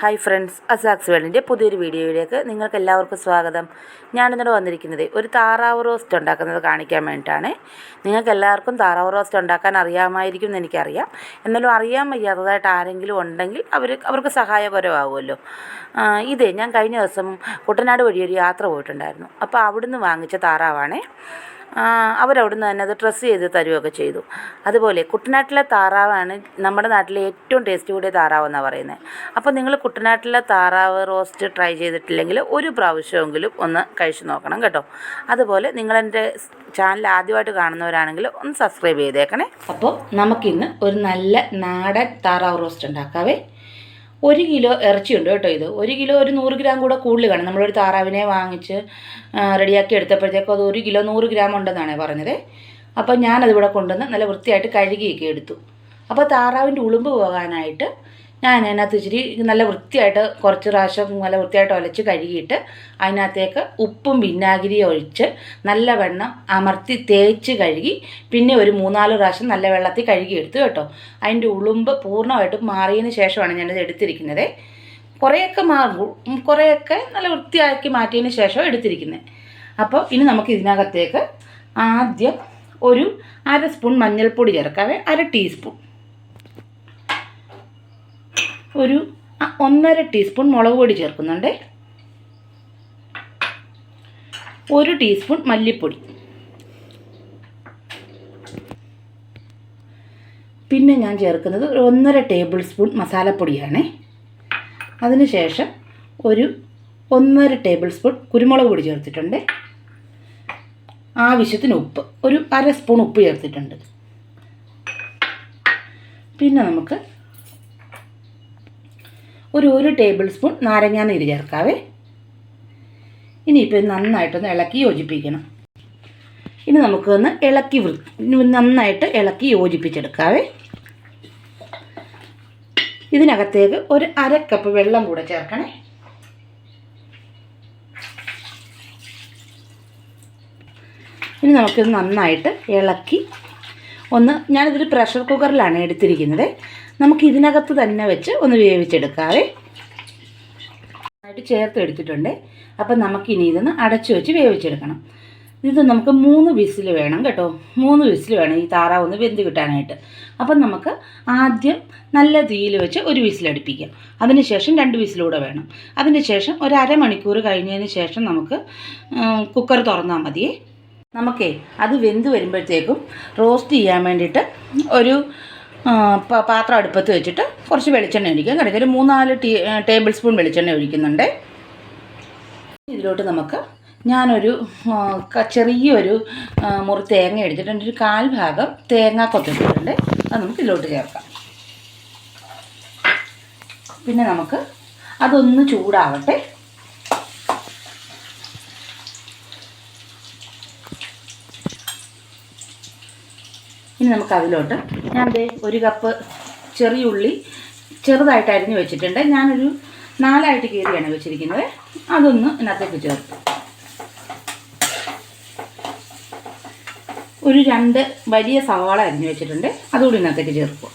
Hi friends അസാക്സ് വേൾഡിന്റെ പുതിയൊരു വീഡിയോയിലേക്ക് നിങ്ങൾക്ക് എല്ലാവർക്കും സ്വാഗതം. ഞാനിന്നോട് വന്നിരിക്കുന്നത് ഒരു താറാവ് റോസ്റ്റ് ഉണ്ടാക്കുന്നത് കാണിക്കാൻ വേണ്ടിയിട്ടാണ്. നിങ്ങൾക്ക് എല്ലാവർക്കും താറാവ് റോസ്റ്റ് ഉണ്ടാക്കാൻ അറിയാമായിരിക്കും എന്ന് എനിക്കറിയാം. എന്നാലും അറിയാൻ വയ്യാത്തതായിട്ട് ആരെങ്കിലും ഉണ്ടെങ്കിൽ അവർ അവർക്ക് സഹായകരമാകുമല്ലോ ഇത് ഞാൻ കഴിഞ്ഞ ദിവസം കുട്ടനാട് വഴി ഒരു യാത്ര പോയിട്ടുണ്ടായിരുന്നു. അപ്പോൾ അവിടുന്ന് വാങ്ങിച്ച താറാവാണേ. അവരവിടുന്ന് തന്നെ അത് ഡ്രസ്സ് ചെയ്ത് തരുകയൊക്കെ ചെയ്തു. അതുപോലെ കുട്ടനാട്ടിലെ താറാവാണ് നമ്മുടെ നാട്ടിലെ ഏറ്റവും ടേസ്റ്റ് കൂടിയ താറാവെന്നാണ് പറയുന്നത്. അപ്പോൾ നിങ്ങൾ കുട്ടനാട്ടിലെ താറാവ് റോസ്റ്റ് ട്രൈ ചെയ്തിട്ടില്ലെങ്കിൽ ഒരു പ്രാവശ്യമെങ്കിലും ഒന്ന് കഴിച്ചു നോക്കണം കേട്ടോ. അതുപോലെ നിങ്ങളെന്റെ ചാനൽ ആദ്യമായിട്ട് കാണുന്നവരാണെങ്കിൽ ഒന്ന് സബ്സ്ക്രൈബ് ചെയ്തേക്കണേ. അപ്പോൾ നമുക്കിന്ന് ഒരു നല്ല നാടൻ താറാവ് റോസ്റ്റ് ഉണ്ടാക്കാവേ. ഒരു കിലോ ഇറച്ചിയുണ്ട് കേട്ടോ ഇത്. ഒരു കിലോ ഒരു നൂറ് ഗ്രാം കൂടെ കൂടുതൽ കാണും നമ്മളൊരു താറാവിനെ വാങ്ങിച്ച് റെഡിയാക്കി എടുത്തപ്പോഴത്തേക്കും അത് ഒരു കിലോ നൂറ് ഗ്രാം ഉണ്ടെന്നാണ് പറഞ്ഞത്. അപ്പോൾ ഞാനതിവിടെ കൊണ്ടുവന്ന് നല്ല വൃത്തിയായിട്ട് കഴുകിയൊക്കെ എടുത്തു. അപ്പോൾ താറാവിന്റെ ഉളുമ്പ് പോകാനായിട്ട് ഞാൻ അതിനകത്ത് ഇച്ചിരി നല്ല വൃത്തിയായിട്ട് കുറച്ച് പ്രാവശ്യം നല്ല വൃത്തിയായിട്ട് ഒലച്ച് കഴുകിയിട്ട് അതിനകത്തേക്ക് ഉപ്പും വിനാഗിരിയും ഒഴിച്ച് നല്ല വെണ്ണം അമർത്തി തേച്ച് കഴുകി പിന്നെ ഒരു മൂന്നാൽ പ്രാവശ്യം നല്ല വെള്ളത്തിൽ കഴുകിയെടുത്തു കേട്ടോ. അതിന്റെ ഉളുമ്പ് പൂർണമായിട്ടും മാറിയതിന് ശേഷമാണ് ഞാനത് എടുത്തിരിക്കുന്നത്. കുറേയൊക്കെ മാറും. കുറേയൊക്കെ നല്ല വൃത്തിയാക്കി മാറ്റിയതിന് ശേഷം എടുത്തിരിക്കുന്നത്. അപ്പോൾ ഇനി നമുക്ക് ഇതിനകത്തേക്ക് ആദ്യം ഒരു അര സ്പൂൺ മഞ്ഞൾപ്പൊടി ചേർക്കാവേ. അര ടീസ്പൂൺ. ഒരു ഒന്നര ടീസ്പൂൺ മുളക് പൊടി ചേർക്കുന്നുണ്ട്. ഒരു ടീസ്പൂൺ മല്ലിപ്പൊടി. പിന്നെ ഞാൻ ചേർക്കുന്നത് ഒരു ഒന്നര ടേബിൾ സ്പൂൺ മസാലപ്പൊടിയാണ്. അതിനുശേഷം ഒരു ഒന്നര ടേബിൾ സ്പൂൺ കുരുമുളക് പൊടി ചേർത്തിട്ടുണ്ട്. ആവശ്യത്തിന് ഉപ്പ് ഒരു അര സ്പൂൺ ഉപ്പ് ചേർത്തിട്ടുണ്ട്. പിന്നെ നമുക്ക് ഒരു ഒരു ടേബിൾ സ്പൂൺ നാരങ്ങാ നീര് ചേർക്കാവേ. ഇനിയിപ്പോൾ നന്നായിട്ടൊന്ന് ഇളക്കി യോജിപ്പിക്കണം. ഇനി നമുക്കൊന്ന് ഇളക്കി നന്നായിട്ട് ഇളക്കി യോജിപ്പിച്ചെടുക്കാവേ. ഇതിനകത്തേക്ക് ഒരു അര കപ്പ് വെള്ളം കൂടെ ചേർക്കണേ. ഇനി നമുക്കിത് നന്നായിട്ട് ഇളക്കി ഒന്ന് ഞാനിതൊരു പ്രഷർ കുക്കറിലാണ് എടുത്തിരിക്കുന്നത്. നമുക്ക് ഇതിനകത്ത് തന്നെ വെച്ച് ഒന്ന് വേവിച്ചെടുക്കാവേ. ആയിട്ട് ചേർത്ത് എടുത്തിട്ടുണ്ട്. അപ്പം നമുക്കിനി ഇതൊന്ന് അടച്ചു വെച്ച് വേവിച്ചെടുക്കണം. ഇത് നമുക്ക് മൂന്ന് വിസിൽ വേണം കേട്ടോ. മൂന്ന് വിസിൽ വേണം ഈ താറാവ് ഒന്ന് വെന്ത് കിട്ടാനായിട്ട്. അപ്പം നമുക്ക് ആദ്യം നല്ല തീയിൽ വെച്ച് ഒരു വിസിലടുപ്പിക്കാം അതിനുശേഷം രണ്ട് വിസിലൂടെ വേണം. അതിനുശേഷം ഒരു അരമണിക്കൂർ കഴിഞ്ഞതിന് ശേഷം നമുക്ക് കുക്കർ തുറന്നാൽ മതിയേ. നമുക്കേ അത് വെന്ത് വരുമ്പോഴത്തേക്കും റോസ്റ്റ് ചെയ്യാൻ വേണ്ടിയിട്ട് ഒരു പാത്രം അടുപ്പത്ത് വെച്ചിട്ട് കുറച്ച് വെളിച്ചെണ്ണ ഒഴിക്കാം കിടക്കുക ഒരു മൂന്നാൽ ടീ ടേബിൾ സ്പൂൺ വെളിച്ചെണ്ണ ഒഴിക്കുന്നുണ്ട്. ഇതിലോട്ട് നമുക്ക് ഞാനൊരു ചെറിയൊരു മുറി തേങ്ങ എടുത്തിട്ടുണ്ട് ഒരു കാൽ ഭാഗം തേങ്ങ കൊത്തിട്ടുണ്ട്. അത് നമുക്ക് ഇതിലോട്ട് ചേർക്കാം. പിന്നെ നമുക്ക് അതൊന്ന് ചൂടാവട്ടെ. ഇനി നമുക്ക് അതിലോട്ട്. ഞാൻ ദേ ഒരു കപ്പ് ചെറിയ ഉള്ളി ചെറുതായിട്ട് അരിഞ്ഞ് വെച്ചിട്ടുണ്ട്. ഞാനൊരു നാലായിട്ട് കീറിയാണ് വെച്ചിരിക്കുന്നത്. അതൊന്ന് ഇതിനകത്തേക്ക് ചേർത്ത്. ഒരു രണ്ട് വലിയ സവാള അരിഞ്ഞു വെച്ചിട്ടുണ്ട്. അതുകൂടി ഇതിനകത്തേക്ക് ചേർക്കുക.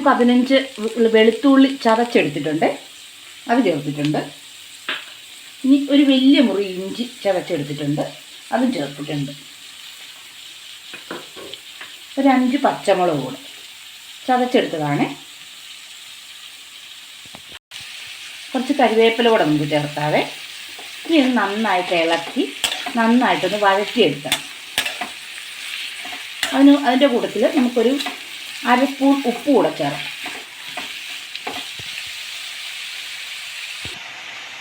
ഞാനൊരു പതിനഞ്ച് വെളുത്തുള്ളി ചതച്ചെടുത്തിട്ടുണ്ട്. അത് ചേർത്തിട്ടുണ്ട്. ഇനി ഒരു വലിയ മുറി ഇഞ്ചി ചതച്ചെടുത്തിട്ടുണ്ട്. അതും ചേർത്തിട്ടുണ്ട്. ഒരു അഞ്ച് പച്ചമുളക് കൂടെ ചതച്ചെടുത്തതാണ്. കുറച്ച് കരിവേപ്പില കൂടെ നമുക്ക് ചേർത്താവേ. ഇനി ഇത് നന്നായിട്ട് ഇളക്കി നന്നായിട്ടൊന്ന് വഴറ്റിയെടുക്കണം അതിന് അതിന്റെ കൂട്ടത്തിൽ നമുക്കൊരു അര സ്പൂൺ ഉപ്പ് കൂടെ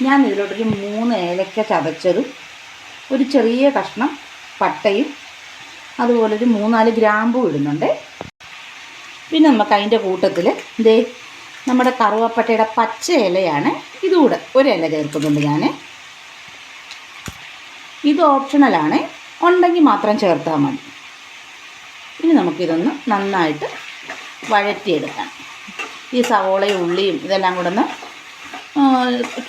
ഞാൻ ഇതിലോട്ടൊരു മൂന്ന് ഏലക്ക ചതച്ചതും ഒരു ചെറിയ കഷ്ണം പട്ടയും അതുപോലെ ഒരു മൂന്നാൽ ഗ്രാമ്പും ഇടുന്നുണ്ട്. പിന്നെ നമുക്ക് അതിന്റെ കൂട്ടത്തിൽ ദേ നമ്മുടെ കറുവപ്പട്ടയുടെ പച്ച ഇലയാണ് ഇതുകൂടെ ഒരു ഇല ചേർക്കുന്നുണ്ട് ഞാൻ ഇത് ഓപ്ഷണലാണ് ഉണ്ടെങ്കിൽ മാത്രം ചേർത്താൽ മതി. ഇനി നമുക്കിതൊന്ന് നന്നായിട്ട് വഴറ്റിയെടുക്കാം ഈ സവോളയും ഉള്ളിയും ഇതെല്ലാം കൂടെ ഒന്ന്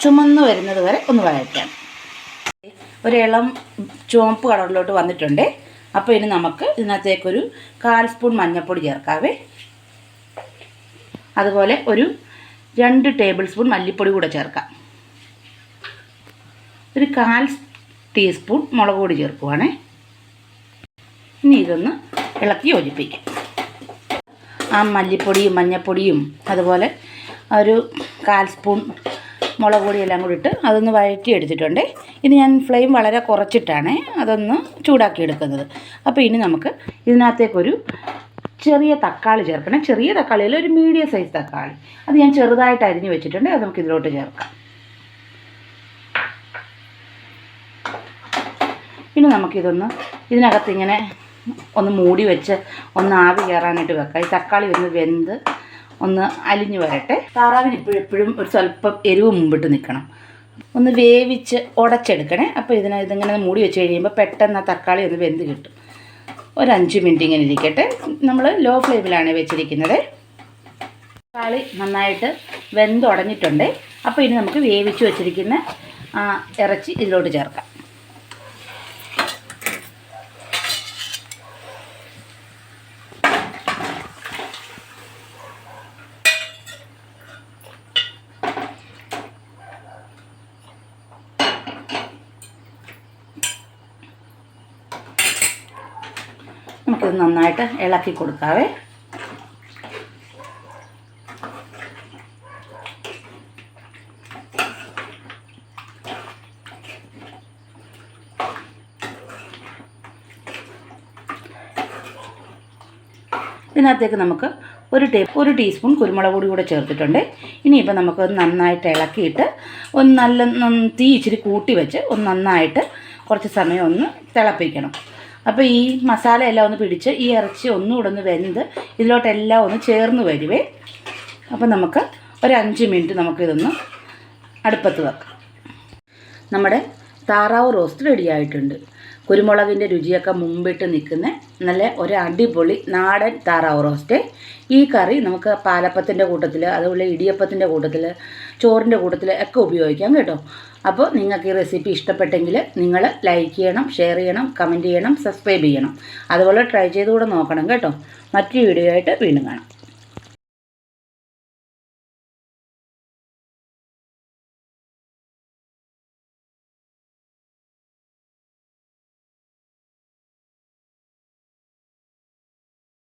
ചുമന്ന് വരുന്നത് വരെ ഒന്ന് വഴറ്റാം. ഒരു ഇളം ചുവപ്പ് കളറിലോട്ട് വന്നിട്ടുണ്ട്. അപ്പോൾ ഇനി നമുക്ക് ഇതിനകത്തേക്കൊരു കാൽ സ്പൂൺ മഞ്ഞൾപ്പൊടി ചേർക്കാവേ. അതുപോലെ ഒരു രണ്ട് ടേബിൾ സ്പൂൺ മല്ലിപ്പൊടി കൂടെ ചേർക്കാം. ഒരു കാൽ ടീസ്പൂൺ മുളക് പൊടി ചേർക്കുവാണേ. ഇനി ഇതൊന്ന് ഇളക്കി യോജിപ്പിക്കാം. ആ മല്ലിപ്പൊടിയും മഞ്ഞൾപ്പൊടിയും അതുപോലെ ഒരു കാൽ സ്പൂൺ മുളക് പൊടിയെല്ലാം കൂടി ഇട്ട് അതൊന്ന് വഴറ്റി എടുത്തിട്ടുണ്ട് ഇത് ഞാൻ ഫ്ലെയിം വളരെ കുറച്ചിട്ടാണ് അതൊന്ന് ചൂടാക്കി എടുക്കുന്നത് അപ്പോൾ ഇനി നമുക്ക് ഇതിനകത്തേക്കൊരു ചെറിയ തക്കാളി ചേർക്കണം. ചെറിയ തക്കാളിയിൽ ഒരു മീഡിയം സൈസ് തക്കാളി. അത് ഞാൻ ചെറുതായിട്ട് അരിഞ്ഞ് വെച്ചിട്ടുണ്ട് അത് നമുക്ക് ഇതിലോട്ട് ചേർക്കാം. ഇനി നമുക്കിതൊന്ന് ഇതിനകത്ത് ഇങ്ങനെ ഒന്ന് മൂടി വെച്ച് ഒന്ന് ആവി കയറാനായിട്ട് വെക്കാം. ഈ തക്കാളി ഒന്ന് വെന്ത് ഒന്ന് അലിഞ്ഞു വരട്ടെ. താറാവിന് ഇപ്പോഴും എപ്പോഴും ഒരു സ്വല്പം എരിവ് മുമ്പിട്ട് നിൽക്കണം. ഒന്ന് വേവിച്ച് ഉടച്ചെടുക്കണേ. അപ്പോൾ ഇതിനെ ഇതിങ്ങനെ മൂടി വെച്ച് കഴിയുമ്പോൾ പെട്ടെന്ന് ആ തക്കാളി ഒന്ന് വെന്ത് കിട്ടും. ഒരു അഞ്ച് മിനിറ്റ് ഇങ്ങനെ ഇരിക്കട്ടെ. നമ്മൾ ലോ ഫ്ലെയിമിലാണ് വെച്ചിരിക്കുന്നത്. തക്കാളി നന്നായിട്ട് വെന്തുടഞ്ഞിട്ടുണ്ട് അപ്പോൾ ഇനി നമുക്ക് വേവിച്ച് വെച്ചിരിക്കുന്ന ഇറച്ചി ഇതിലോട്ട് ചേർക്കാം. നമുക്കിത് നന്നായിട്ട് ഇളക്കി കൊടുക്കാവേ. ഇതിനകത്തേക്ക് നമുക്ക് ഒരു ടേ ഒരു ടീസ്പൂൺ കുരുമുളക് പൊടി കൂടെ ചേർത്തിട്ടുണ്ട്. ഇനിയിപ്പോൾ നമുക്ക് നന്നായിട്ട് ഇളക്കിയിട്ട് ഒന്ന് നല്ല തീ ഇച്ചിരി കൂട്ടി വെച്ച് ഒന്ന് നന്നായിട്ട് കുറച്ച് സമയം ഒന്ന് തിളപ്പിക്കണം. അപ്പോൾ ഈ മസാല എല്ലാം ഒന്ന് പിടിച്ച് ഈ ഇറച്ചി ഒന്നുകൂടെ ഒന്ന് വെന്ത് ഇതിലോട്ടെല്ലാം ഒന്ന് ചേർന്ന് വരുവേ. അപ്പോൾ നമുക്ക് ഒരു അഞ്ച് മിനിറ്റ് നമുക്കിതൊന്ന് അടുപ്പത്ത് വെക്കാം. നമ്മുടെ താറാവ് റോസ്റ്റ് റെഡി ആയിട്ടുണ്ട്. കുരുമുളകിന്റെ രുചിയൊക്കെ മുമ്പിട്ട് നിൽക്കുന്ന നല്ല ഒരു അടിപൊളി നാടൻ താറാവ് റോസ്റ്റ്. ഈ കറി നമുക്ക് പാലപ്പത്തിന്റെ കൂട്ടത്തിൽ അതുപോലെ ഇടിയപ്പത്തിന്റെ കൂട്ടത്തിൽ ചോറിന്റെ കൂട്ടത്തിൽ ഒക്കെ ഉപയോഗിക്കാം കേട്ടോ. അപ്പോൾ നിങ്ങൾക്ക് ഈ റെസിപ്പി ഇഷ്ടപ്പെട്ടെങ്കിൽ നിങ്ങൾ ലൈക്ക് ചെയ്യണം ഷെയർ ചെയ്യണം കമന്റ് ചെയ്യണം സബ്സ്ക്രൈബ് ചെയ്യണം. അതുപോലെ ട്രൈ ചെയ്തുകൂടെ നോക്കണം കേട്ടോ. മറ്റൊരു വീഡിയോ ആയിട്ട് വീണ്ടും കാണാം.